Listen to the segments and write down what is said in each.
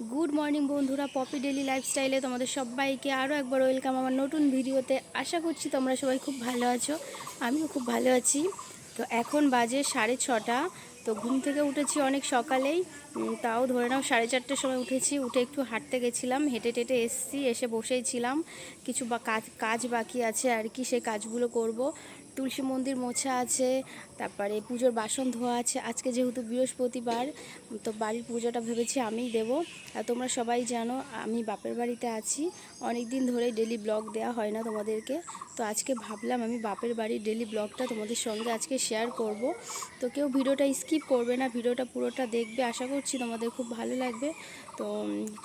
Good morning বন্ধুরা, Popy daily লাইফস্টাইলে তোমাদের সবাইকে আরও একবার ওয়েলকাম আমার নতুন ভিডিওতে। আশা করছি তোমরা সবাই খুব ভালো আছো, আমিও খুব ভালো আছি। তো এখন বাজে সাড়ে ছটা, তো ঘুম থেকে উঠেছি অনেক সকালেই তাও ধরে নাও সাড়ে চারটের সময় উঠেছি, উঠে একটু হাঁটতে গেছিলাম, হেঁটে টেটে এসছি, এসে বসেই ছিলাম। কিছু বা কাজ কাজ বাকি আছে আর কি, সেই কাজগুলো করব। তুলসী মন্দির মোছা আছে, তারপরে পুজোর বাসন ধোয়া আছে। আজকে যেহেতু বৃহস্পতিবার, তো বাড়ির পুজোটা ভেবেছি আমিই দেবো। আর তোমরা সবাই জানো, আমি বাপের বাড়িতে আছি। অনেক দিন ধরে ডেলি ব্লগ দেওয়া হয় না তোমাদেরকে। তো আজকে ভাবলাম আমি বাপের বাড়ির ডেলি ব্লগটা তোমাদের সঙ্গে আজকে শেয়ার করব। তো কেউ ভিডিওটা স্কিপ করবে না, ভিডিওটা পুরোটা দেখবে। আশা করছি তোমাদের খুব ভালো লাগবে। তো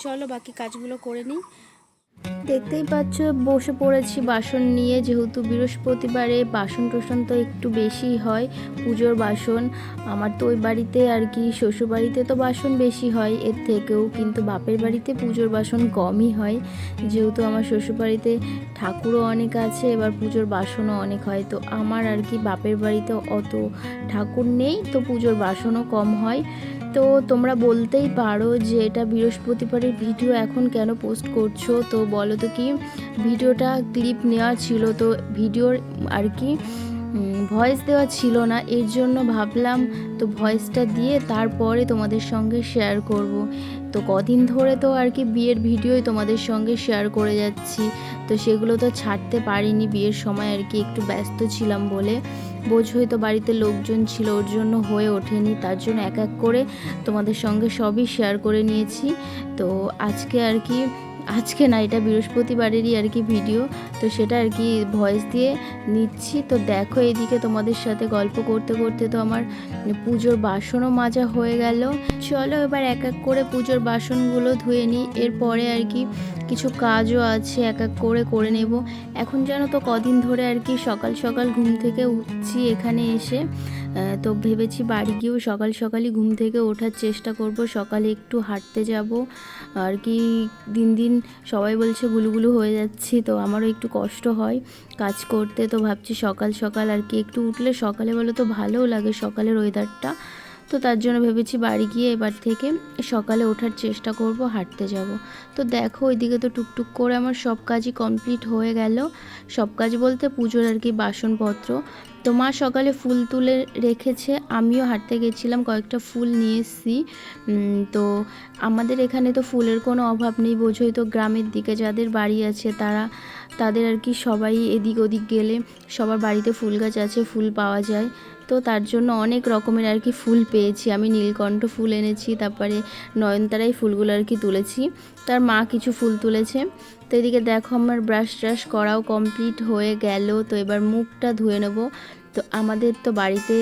চলো বাকি কাজগুলো করে নিই। দেখতেই পাচ্ছ, বসে পড়েছি বাসন নিয়ে। যেহেতু বৃহস্পতিবারে বাসন টোসন তো একটু বেশিই হয়, পুজোর বাসন। আমার তো ওই বাড়িতে আর কি শ্বশুর বাড়িতে তো বাসন বেশি হয়। এর থেকেও কিন্তু বাপের বাড়িতে পুজোর বাসন কমই হয়। যেহেতু আমার শ্বশুর বাড়িতে ঠাকুরও অনেক আছে, এবার পুজোর বাসনও অনেক হয়। তো আমার আর কি বাপের বাড়িতে অত ঠাকুর নেই, তো পুজোর বাসনও কম হয়। তো তোমরা বলতেই পারো যে এটা বৃহস্পতিবারের ভিডিও এখন কেন পোস্ট করছ? তো বলো তো কি, ভিডিওটা ক্লিপ নেওয়া ছিল, তো ভিডিওর আর কি ভয়েস দেওয়া ছিল না, এর জন্য ভাবলাম তো ভয়েসটা দিয়ে তারপরে তোমাদের সঙ্গে শেয়ার করব। তো কদিন ধরে তো আর কি বিয়ের ভিডিওই তোমাদের সঙ্গে শেয়ার করে যাচ্ছি, তো সেগুলো তো ছাড়তে পারিনি, বিয়ের সময় আর কি একটু ব্যস্ত ছিলাম বলে। বোঝোই তো বাড়িতে লোকজন ছিল, ওর জন্য হয়ে ওঠেনি। তার জন্য এক এক করে তোমাদের সঙ্গে সবই শেয়ার করে নিয়েছি। তো আজকে আর কি আজকে না, এটা বৃহস্পতিবারেরই আর কি ভিডিও, তো সেটা আর কি ভয়েস দিয়ে নিচ্ছি। তো দেখো এদিকে তোমাদের সাথে গল্প করতে করতে তো আমার পুজোর বাসনও মাজা হয়ে গেল। চলো এবার এক এক করে পুজোর বাসনগুলো ধুয়ে নিই। এরপরে আর কি কিছু কাজও আছে, এক এক করে করে নেব। এখন যেন তো কদিন ধরে আর কি সকাল সকাল ঘুম থেকে উঠছি এখানে এসে। তো ভেবেছি বাড়ি গিয়েও সকাল সকালই ঘুম থেকে ওঠার চেষ্টা করব। সকালে একটু হাঁটতে যাব। আর কি দিন দিন সবাই বলছে গুলুগুলু হয়ে যাচ্ছি, তো আমারও একটু কষ্ট হয় কাজ করতে। তো ভাবছি সকাল সকাল আর কি একটু উঠলে সকালে বলো তো ভালোও লাগে সকালের ওয়েদারটা তো তার জন্য ভেবেছি বাড়ি গিয়ে এবার থেকে সকালে ওঠার চেষ্টা করব, হাঁটতে যাব। তো দেখো, ওইদিকে তো টুকটুক করে আমার সব কাজই কমপ্লিট হয়ে গেল। সব কাজ বলতে পুজোর আর কি বাসনপত্র। তো মা সকালে ফুল তুলে রেখেছে, আমিও হাঁটতে গেছিলাম, কয়েকটা ফুল নিয়ে এসেছি। তো আমাদের এখানে তো ফুলের কোনো অভাব নেই বোঝোই, তো গ্রামের দিকে যাদের বাড়ি আছে তারা, তাদের আর কি সবাই এদিক ওদিক গেলে সবার বাড়িতে ফুল গাছ আছে, ফুল পাওয়া যায়। তো তার জন্য অনেক রকমের আর কি ফুল পেয়েছি। আমি নীলকণ্ঠ ফুল এনেছি, তারপরে নয়নতারাই ফুলগুলো আর কি তুলেছি। তার মা কিছু ফুল তুলেছে। তো এদিকে দেখো আমার ব্রাশ ট্রাশ করাও কমপ্লিট হয়ে গেল। তো এবার মুখটা ধুয়ে নেব। তো আমাদের তো বাড়িতে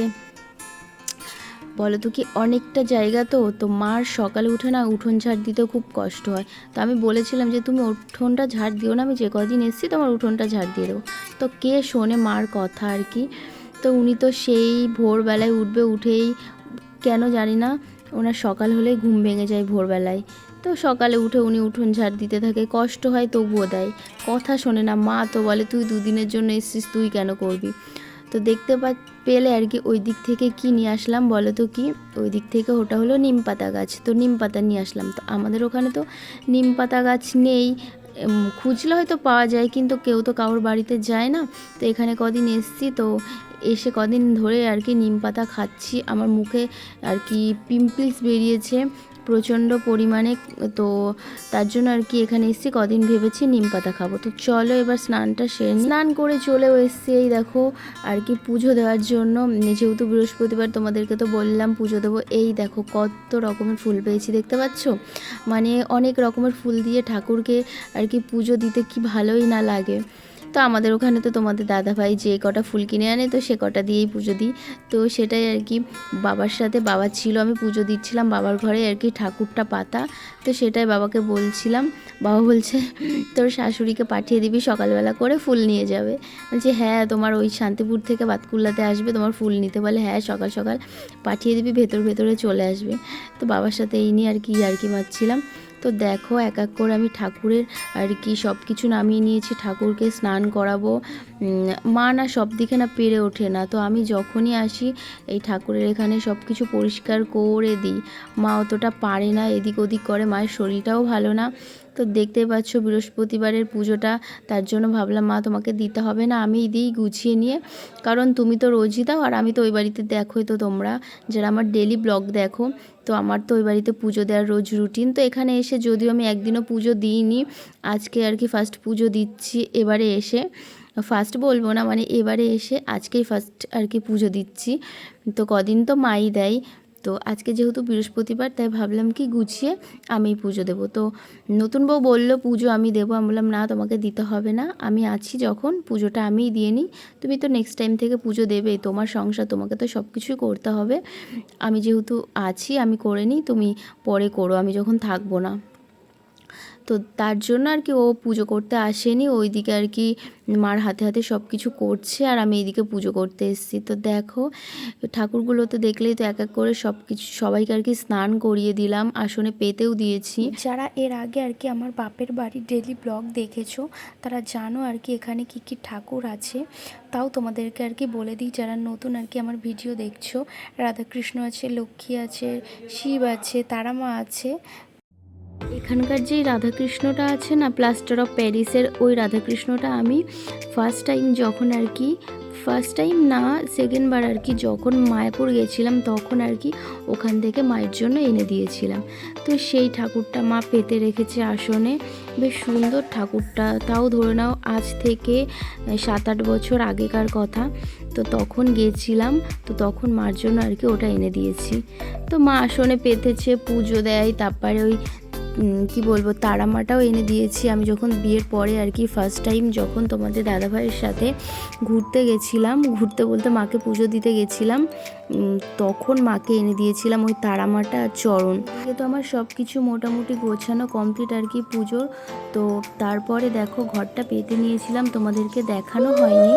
বলো তো কি, অনেকটা জায়গা তো তো মার সকালে উঠে না উঠোন ঝাড় দিতেও খুব কষ্ট হয়। তো আমি বলেছিলাম যে, তুমি উঠোনটা ঝাড় দিও না, আমি যে কদিন এসেছি তোমার উঠোনটা ঝাড় দিয়ে দেবো। তো কে শোনে মার কথা আর কি। তো উনি তো সেই ভোরবেলায় উঠবে, উঠেই কেন জানি না, ওনার সকাল হলেই ঘুম ভেঙে যায় ভোরবেলায়। তো সকালে উঠে উনি উঠোন ঝাড় দিতে থাকে, কষ্ট হয় তবুও দেয়। কথা শোনে না, মা তো বলে, তুই দুদিনের জন্য এসছিস, তুই কেন করবি? তো দেখতে পা, পেলে আর কি ওই দিক থেকে কি নিয়ে আসলাম বলো তো কি? ওই দিক থেকে ওটা হলো নিম পাতা গাছ, তো নিম পাতা নিয়ে আসলাম। তো আমাদের ওখানে তো নিম পাতা গাছ নেই খুঁজলে হয়তো পাওয়া যায়, কিন্তু কেউ তো কারোর বাড়িতে যায় না। তো এখানে কদিন এসছি, তো এসে কদিন ধরে আর কি নিম পাতা খাচ্ছি। আমার মুখে আর কি পিম্পলস বেরিয়েছে প্রচণ্ড পরিমাণে। তো তার জন্য আর কি এখানে এসেছি, কদিন ভেবেছি নিম পাতা খাব। তো চলো এবার স্নানটা সেরে স্নান করে চলেও এসছি এই দেখো আর কি পুজো দেওয়ার জন্য। যেহেতু বৃহস্পতিবার তোমাদেরকে তো বললাম পুজো দেবো, এই দেখো কত রকমের ফুল পেয়েছি দেখতে পাচ্ছ? মানে অনেক রকমের ফুল দিয়ে ঠাকুরকে আর কি পুজো দিতে কি ভালোই না লাগে। তো আমাদের ওখানে তো তোমাদের দাদাভাই যে কটা ফুল কিনে আনে, তো সে কটা দিয়েই পুজো দিই। তো সেটাই আর কি, বাবার সাথে বাবা ছিল, আমি পুজো দিচ্ছিলাম, বাবার ঘরে আর কি ঠাকুরটা পাতা। তো সেটাই বাবাকে বলছিলাম, বাবা বলছে, তোর শাশুড়িকে পাঠিয়ে দিবি, সকালবেলা করে ফুল নিয়ে যাবে। বলছি হ্যাঁ তোমার ওই শান্তিপুর থেকে বাতকুল্লাতে আসবে, তোমার ফুল নিতে। বলে হ্যাঁ সকাল সকাল পাঠিয়ে দিবি, ভেতর ভেতরে চলে আসবে। তো বাবার সাথে এই নিয়ে আর কি আর কি মারছিলাম। তো দেখো এক এক করে আমি ঠাকুরের আর কি সব কিছু নামিয়ে নিয়েছি, ঠাকুরকে স্নান করাবো। মা না সব দিকে না পেরে ওঠে না। তো আমি যখনই আসি, এই ঠাকুরের এখানে সব কিছু পরিষ্কার করে দিই। মা অতটা পারে না, এদিক ওদিক করে, মায়ের শরীরটাও ভালো না। তো দেখতে পাচ্ছ বৃহস্পতিবারের পুজোটা, তার জন্য ভাবলাম, মা, তোমাকে দিতে হবে না আমি দিই গুছিয়ে নিয়ে। কারণ তুমি তো রোজই দাও, আর আমি তো ওই বাড়িতে দেখোই তো তোমরা। যারা আমার ডেলি ব্লগ দেখো তো আমার তো ওই বাড়িতে পুজো দেওয়ার রোজ রুটিন তো এখানে এসে যদিও আমি একদিনও পুজো দিইনি, আজকে আর কি ফার্স্ট পুজো দিচ্ছি এবারে এসে। ফার্স্ট বলব না মানে এবারে এসে আজকেই ফার্স্ট আর কি পুজো দিচ্ছি। তো কদিন তো মাই দেয় তো আজকে যেহেতু বৃহস্পতিবার, তাই ভাবলাম কি গুছিয়ে আমি পুজো দেবো। তো নতুন বউ বলল, পুজো আমি দেবো। আমি বললাম, না, তোমাকে দিতে হবে না। আমি আছি যখন, পুজোটা আমিই দিয়ে নিই। তুমি তো নেক্সট টাইম থেকে পুজো দেবে তোমার সংসার, তোমাকে তো সব কিছুই করতে হবে। আমি যেহেতু আছি, আমি করে নিই। তুমি পরে করো। আমি যখন থাকব না। তো তার জন্য আর কি ও পুজো করতে আসেনি, ওইদিকে আর কি মার হাতে হাতে সব কিছু করছে আর আমি এইদিকে পুজো করতে এসেছি। তো দেখো, ঠাকুরগুলো তো দেখলেই তো এক এক করে সব কিছু সবাইকে আর কি স্নান করিয়ে দিলাম, আসনে পেতেও দিয়েছি। যারা এর আগে আর কি আমার বাপের বাড়ির ডেলি ব্লগ দেখেছ, তারা জানো আর কি এখানে কি কি ঠাকুর আছে। তাও তোমাদেরকে আর কি বলে দিই, যারা নতুন আর কি আমার ভিডিও দেখছ, রাধাকৃষ্ণ আছে, লক্ষ্মী আছে, শিব আছে, তারামা আছে এখানকার যেই রাধাকৃষ্ণটা আছে না প্লাস্টার অফ প্যারিসের ওই রাধাকৃষ্ণটা আমি ফার্স্ট টাইম যখন আর কি ফার্স্ট টাইম না সেকেন্ডবার আর কি যখন মায়াপুর গেছিলাম তখন আর কি ওখান থেকে মায়ের জন্য এনে দিয়েছিলাম। তো সেই ঠাকুরটা মা পেতে রেখেছে আসনে। বেশ সুন্দর ঠাকুরটা, তাও ধরে নাও আজ থেকে সাত আট বছর আগেকার কথা। তো তখন গেছিলাম, তো তখন মার জন্য আর কি ওটা এনে দিয়েছি। তো মা আসনে পেতেছে, পুজো দেয়, তারপরে ওই কি বলব, তারামাটাও এনে দিয়েছি। আমি যখন বিয়ের পরে আর কি ফার্স্ট টাইম যখন তোমাদের দাদাভাইয়ের সাথে ঘুরতে গেছিলাম, ঘুরতে বলতে মাকে পুজো দিতে গেছিলাম তখন মাকে এনে দিয়েছিলাম ওই তারামাটা আর চরণ। তো আমার সব কিছু মোটামুটি গোছানো কমপ্লিট আর কি পুজোর তো তারপরে দেখো, ঘরটা পেতে নিয়েছিলাম, তোমাদেরকে দেখানো হয়নি।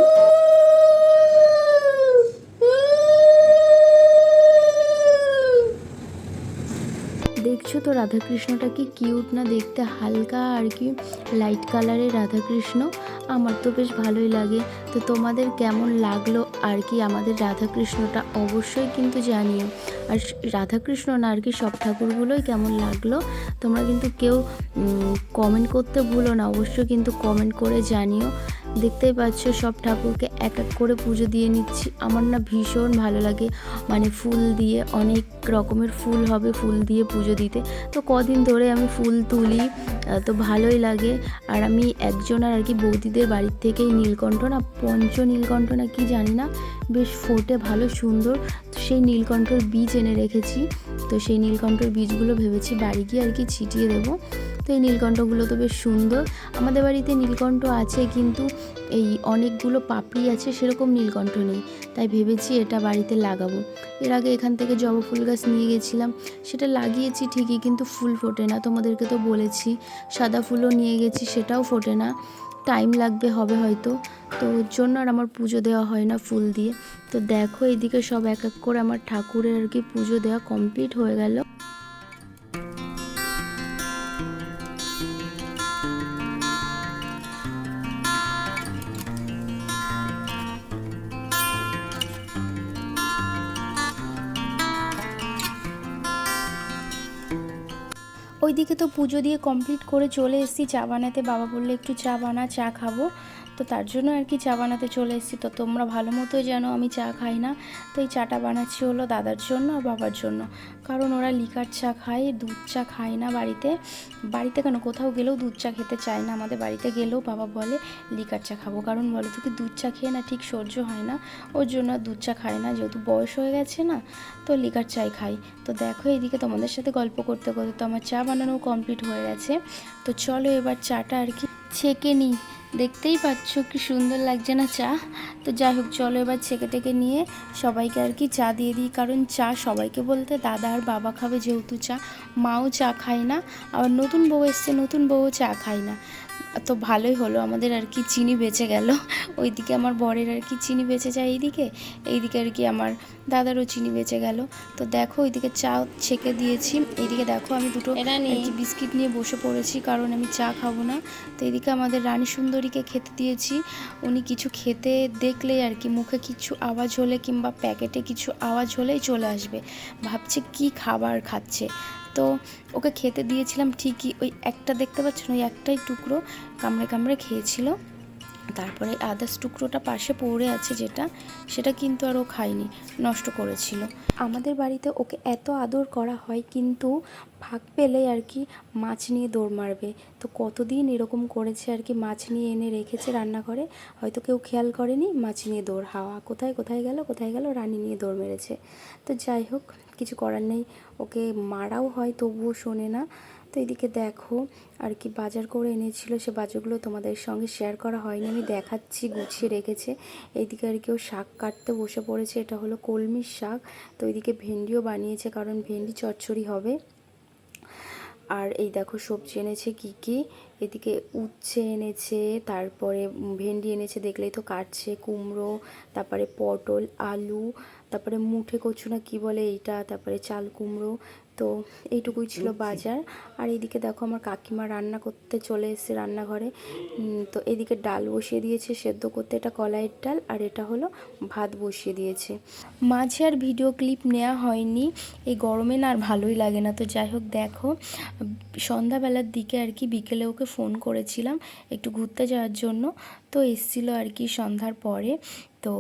দেখছ তো রাধাকৃষ্ণটা কি কিউট না দেখতে হালকা আর কি লাইট কালারের রাধাকৃষ্ণ? আমার তো বেশ ভালোই লাগে। তো তোমাদের কেমন লাগল আর কি আমাদের রাধাকৃষ্ণটা? অবশ্যই কিন্তু জানিও। আর রাধাকৃষ্ণ না আর কি সব ঠাকুরগুলোই কেমন লাগল? তোমরা কিন্তু কেউ কমেন্ট করতে ভুলো না। অবশ্যই কিন্তু কমেন্ট করে জানিও। দেখতেই পাচ্ছ, সব ঠাকুরকে এক এক করে পুজো দিয়ে নিচ্ছি। আমার না ভীষণ ভালো লাগে মানে ফুল দিয়ে, অনেক রকমের ফুল হবে ফুল দিয়ে পুজো দিতে। তো কদিন ধরে আমি ফুল তুলি তো ভালোই লাগে। আর আমি একজনের আর কি বৌদিদের বাড়ির থেকেই নীলকণ্ঠ না পঞ্চ নীলকণ্ঠ না কি জানি না, বেশ ফোটে ভালো সুন্দর। সেই নীলকণ্ঠর বীজ এনে রেখেছি। তো সেই নীলকণ্ঠর বীজগুলো ভেবেছি বাড়ি গিয়ে আর কি ছিটিয়ে দেবো। তো এই নীলকণ্ঠগুলো তো বেশ সুন্দর। আমাদের বাড়িতে নীলকণ্ঠ আছে, কিন্তু এই অনেকগুলো পাপড়ি আছে, সেরকম নীলকণ্ঠ নেই। তাই ভেবেছি এটা বাড়িতে লাগাবো। এর আগে এখান থেকে জবা ফুল গাছ নিয়ে গেছিলাম। সেটা লাগিয়েছি ঠিকই, কিন্তু ফুল ফোটে না। তোমাদেরকে তো বলেছি, সাদা ফুলও নিয়ে গেছি, সেটাও ফোটে না। টাইম লাগবে, হবে হয়তো। তো ওর জন্য আর আমার পুজো দেওয়া হয় না ফুল দিয়ে। তো দেখো, এইদিকে সব এক এক করে আমার ঠাকুরের আর কি পুজো দেওয়া কমপ্লিট হয়ে গেল। ওইদিকে তো পুজো দিয়ে কমপ্লিট করে চলে এসেছি। চা বানাতে বাবা বললে, একটু চা বানা, চা খাব। তো তার জন্য আর কি চা বানাতে চলে এসেছি। তো তোমরা ভালো মতোই জানো আমি চা খাই না। তো এই চাটা বানাচ্ছি হলো দাদার জন্য আর বাবার জন্য। কারণ ওরা লিকার চা খায়, দুধ চা খায় না বাড়িতে। বাড়িতে কেন? কোথাও গেলেও দুধ চা খেতে চায় না। আমাদের বাড়িতে গেলেও বাবা বলে, লিকার চা খাব। কারণ বলে তো কি দুধ চা খেয়ে না ঠিক সহ্য হয় না। ওর জন্য দুধ চা খায় না। যেহেতু বয়স হয়ে গেছে না, তো লিকার চাই খাই। তো দেখো এইদিকে তোমাদের সাথে গল্প করতে করতে তো আমার চা বানানো কমপ্লিট হয়ে গেছে। তো চলো এবার চাটা আর কি ছেঁকে নিই। দেখতেই পাচ্ছ কি সুন্দর লাগছে না চা? তো যাই হোক, চলো এবার ছেঁকে টেকে নিয়ে সবাইকে আর কি চা দিয়ে দিই। কারণ চা সবাইকে বলতে দাদা আর বাবা খাবে যেহেতু চা, মাও চা খায় না, আবার নতুন বউ এসছে, নতুন বউও চা খায় না। তো ভালোই হলো আমাদের আর কি চিনি বেঁচে গেল। ওইদিকে আমার বরের আর কি চিনি বেঁচে যায় এইদিকে এইদিকে আর কি আমার দাদারও চিনি বেঁচে গেল। তো দেখো ওইদিকে চা ছেঁকে দিয়েছি এইদিকে দেখো আমি দুটো বিস্কিট নিয়ে বসে পড়েছি কারণ আমি চা খাব না। তো এদিকে আমাদের রানী সুন্দরীকে খেতে দিয়েছি উনি কিছু খেতে দেখলেই আর কি মুখে কিছু আওয়াজ হলে কিংবা প্যাকেটে কিছু আওয়াজ হলেই চলে আসবে। ভাবছে কি খাবার খাচ্ছে। তো ওকে খেতে দিয়েছিলাম ঠিকই, ওই একটা দেখতে পাচ্ছেন, ওই একটাই টুকরো কামড়ে কামড়ে খেয়েছিল। তারপরে আদার্স টুকরোটা পাশে পড়ে আছে যেটা, সেটা কিন্তু আর ও খায়নি, নষ্ট করেছিল। আমাদের বাড়িতে ওকে এত আদর করা হয়, কিন্তু ফাঁক পেলে আর কি মাছ নিয়ে দৌড় মারবে। তো কতদিন এরকম করেছে আর কি মাছ নিয়ে এনে রেখেছে রান্নাঘরে, হয়তো কেউ খেয়াল করেনি, মাছ নিয়ে দৌড়, হাওয়া, কোথায় কোথায় গেল কোথায় গেল, রানী নিয়ে দৌড় মেরেছে। তো যাই হোক কিছু করার নেই। ওকে মারাও হয়, তবুও শোনে না। তো এদিকে দেখো, আর কি বাজার করে এনেছিল, সে বাজারগুলো তোমাদের সঙ্গে শেয়ার করা হয়নি। আমি দেখাচ্ছি, গুছিয়ে রেখেছে। এইদিকে আর কেউ শাক কাটতে বসে পড়েছে। এটা হলো কলমির শাক। তো ওইদিকে ভেন্ডিও বানিয়েছে, কারণ ভেন্ডি চচ্চড়ি হবে। আর এই দেখো, সবজি এনেছে কি কি? এদিকে উচ্ছে এনেছে, তারপরে ভেন্ডি এনেছে, দেখলেই তো কাটছে। কুমড়ো, তারপরে পটল, আলু তারপরে মুঠে কচু না কী বলে এইটা তারপরে চাল কুমড়ো তো এইটুকুই ছিল বাজার। আর এইদিকে দেখো আমার কাকিমা রান্না করতে চলে এসেছে রান্নাঘরে। তো এদিকে ডাল বসিয়ে দিয়েছে সেদ্ধ করতে এটা কলাইয়ের ডাল আর এটা হলো ভাত বসিয়ে দিয়েছে। মাঝে আর ভিডিও ক্লিপ নেওয়া হয়নি এই গরমে না আর ভালোই লাগে না। তো যাই হোক দেখো সন্ধ্যাবেলার দিকে আর কি বিকেলে ওকে ফোন করেছিলাম একটু ঘুরতে যাওয়ার জন্য। তো এসছিল আর কি সন্ধ্যার পরে। তো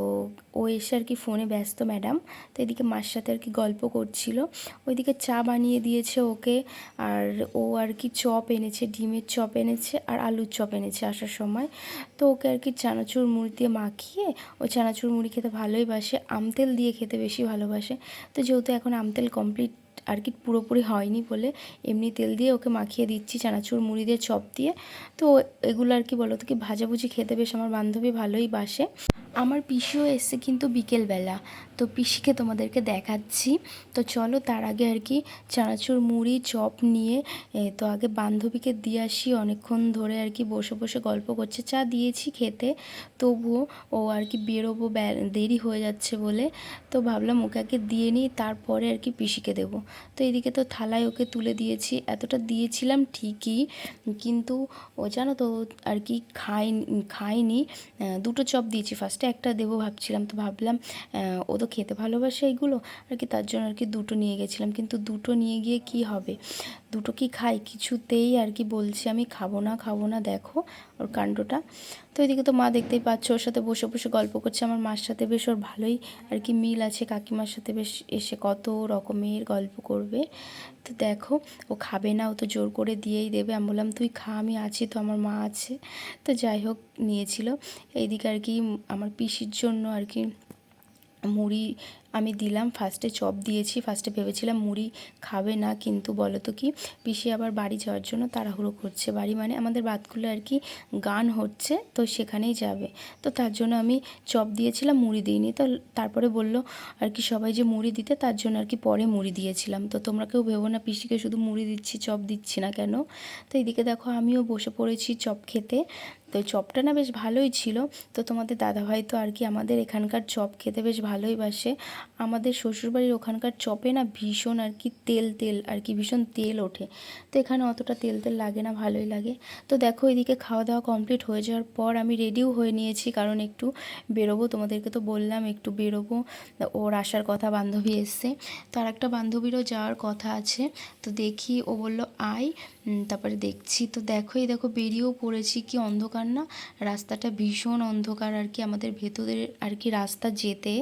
ও এসে আর কি ফোনে ব্যস্ত ম্যাডাম। তো এদিকে মার সাথে আর কি গল্প করছিল। ওইদিকে চা বানিয়ে দিয়েছে ওকে। আর ও আর কি চপ এনেছে, ডিমের চপ এনেছে আর আলুর চপ এনেছে আসার সময়। তো ওকে আর কি চানাচুর মুড়ি দিয়ে মাখিয়ে, ও চানাচুর মুড়ি খেতে ভালোই বাসে। আমতেল দিয়ে খেতে বেশি ভালোবাসে। তো যেহেতু এখন আমতেল কমপ্লিট আর কি পুরোপুরি হয়নি বলে এমনি তেল দিয়ে ওকে মাখিয়ে দিচ্ছি, চানাচুর, মুড়ি দিয়ে চপ দিয়ে। তো এগুলো আর কি বলো তো কি, ভাজাভুজি খেতে বেশ আমার বান্ধবী ভালোই বাসে। আমার পিসিও এসছে কিন্তু বিকেলবেলা। তো পিসিকে তোমাদেরকে দেখাচ্ছি। তো চলো তার আগে আর কি চানাচুর মুড়ি, চপ নিয়ে তো আগে বান্ধবীকে দিয়ে আসি। অনেকক্ষণ ধরে আর কি বসে বসে গল্প করছে। চা দিয়েছি খেতে, তবুও ও আর কি বেরোবো দেরি হয়ে যাচ্ছে বলে। তো ভাবলাম ওকে আগে দিয়ে নিই, তারপরে আর কি পিসিকে দেবো। তো এদিকে তো থালায় ওকে তুলে দিয়েছি। এতটা দিয়েছিলাম ঠিকই, কিন্তু ও জানো তো আর কি খাই খাইনি। দুটো চপ দিয়েছি। ফার্স্টে একটা দেবো ভাবছিলাম। তো ভাবলাম ও খেতে ভালোবাসে এইগুলো? আর কি তার জন্য আর কি দুটো নিয়ে গেছিলাম। কিন্তু দুটো নিয়ে গিয়ে কি হবে? দুটো কি খাই? কিছুতেই আর কি বলছি আমি, খাব না খাব না, দেখো ওর কাণ্ডটা। তো এদিকে তো মা দেখতেই পাচ্ছ, ওর সাথে বসে বসে গল্প করছে। আমার মার সাথে বেশ ওর ভালোই আর কি মিল আছে। কাকিমার সাথে বেশ এসে কত রকমের গল্প করবে। তো দেখো, ও খাবে না, ও তো জোর করে দিয়েই দেবে। আমি বললাম, তুই খা, আমি আছি তো, আমার মা আছে। তো যাই হোক, নিয়েছিল। এইদিকে আর কি আমার পিসির জন্য আর কি মুড়ি আমি দিলাম ফার্স্টে চপ দিয়েছি ফার্স্টে ভেবেছিলাম মুড়ি খাবে না, কিন্তু বলো তো কি, পিসি আবার বাড়ি যাওয়ার জন্য তাড়াহুড়ো করছে বাড়ি মানে আমাদের বাতকুলে আর কি গান হচ্ছে, তো সেখানেই যাবে। তো তার জন্য আমি চপ দিয়েছিলাম, মুড়ি দিইনি, তো তারপরে বলল আর কি সবাই যে মুড়ি দিতে, তার জন্য আর কি পরে মুড়ি দিয়েছিলাম। তো তোমরা কেউ ভেবো না, পিসিকে শুধু মুড়ি দিচ্ছি, চপ দিচ্ছি না কেন? তো এইদিকে দেখো আমিও বসে পড়েছি চপ খেতে। তো চপটা না বেশ ভালোই ছিল। তো তোমাদের দাদাভাই তো আর কি আমাদের এখানকার চপ খেতে বেশ ভালোই বাসে। আমাদের শ্বশুরবাড়ির ওখানকার চপে না ভীষণ আর কি তেল তেল আর কি ভীষণ তেল ওঠে। তো এখানে অতটা তেল তেল লাগে না, ভালোই লাগে। তো দেখো এদিকে খাওয়া দাওয়া কমপ্লিট হয়ে যাওয়ার পর আমি রেডিও হয়ে নিয়েছি, কারণ একটু বেরোবো, তোমাদেরকে তো বললাম একটু বেরোবো। ওর আসার কথা বান্ধবী এসছে। তো আর একটা বান্ধবীরও যাওয়ার কথা আছে। তো দেখি ও বলল, আয়। তারপরে দেখছি, তো দেখো, এই দেখো, বেরিয়েও পড়েছি, কি অন্ধকার না? রাস্তাটা ভীষণ অন্ধকার আর কি, আমাদের ভেতরের আর কি রাস্তা যেতে।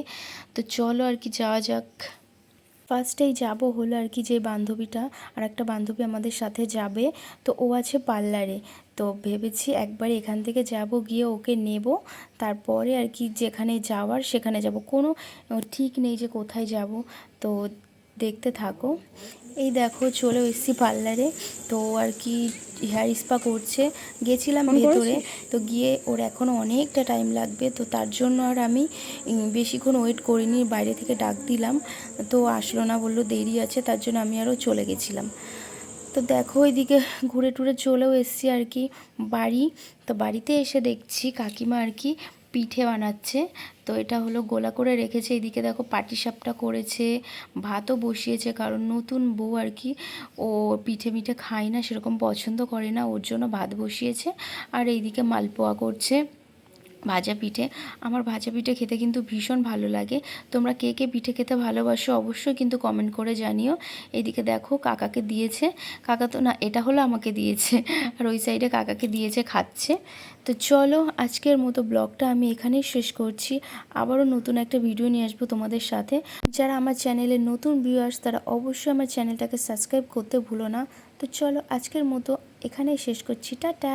তো চলো আর কি যাওয়া যাক। ফার্স্টেই যাব হলো আর কি যে বান্ধবীটা, আর একটা বান্ধবী আমাদের সাথে যাবে। তো ও আছে পার্লারে, তো ভেবেছি একবার এখান থেকে যাব, গিয়ে ওকে নেব। তারপরে আর কি যেখানে যাওয়ার, সেখানে যাব। কোনো ঠিক নেই যে কোথায় যাব। তো দেখতে থাকো। এই দেখো চলে এসেছি পার্লারে। তো আর কি হেয়ার স্পা করছে। গেছিলাম ভেতরে। তো গিয়ে ওর এখনও অনেকটা টাইম লাগবে। তো তার জন্য আর আমি বেশিক্ষণ ওয়েট করিনি। বাইরে থেকে ডাক দিলাম। তো আসলো না বলল দেরি আছে তার জন্য আমি আরও চলে গেছিলাম। তো দেখো ওইদিকে ঘুরে টুরে চলেও এসছি আর কি বাড়ি। তো বাড়িতে এসে দেখছি কাকিমা আর কি পিঠে বানাচ্ছে। তো এটা হলো গোলা করে রেখেছে। এদিকে দেখো পাটিসাপটা করেছে, ভাতও বসিয়েছে, কারণ নতুন বউ আর কি, ও পিঠে মিঠে খায় না, সেরকম পছন্দ করে না, ওর জন্য ভাত বসিয়েছে। আর এইদিকে মালপোয়া করছে। ভাজা পিঠে। আমার ভাজা পিঠে খেতে কিন্তু ভীষণ ভালো লাগে। তোমরা কে কে পিঠে খেতে ভালোবাসো অবশ্যই কিন্তু কমেন্ট করে জানিও। এইদিকে দেখো কাকাকে দিয়েছে। কাকা তো না, এটা হলো আমাকে দিয়েছে। আর ওই সাইডে কাকাকে দিয়েছে, খাচ্ছে। তো চলো আজকের মতো ব্লগটা আমি এখানেই শেষ করছি। আবারও নতুন একটা ভিডিও নিয়ে আসব তোমাদের সাথে। যারা আমার চ্যানেলে নতুন ভিউয়ার্স তারা অবশ্যই আমার চ্যানেলটাকে সাবস্ক্রাইব করতে ভুলো না। তো চলো আজকের মতো এখানেই শেষ করছি। টাটা!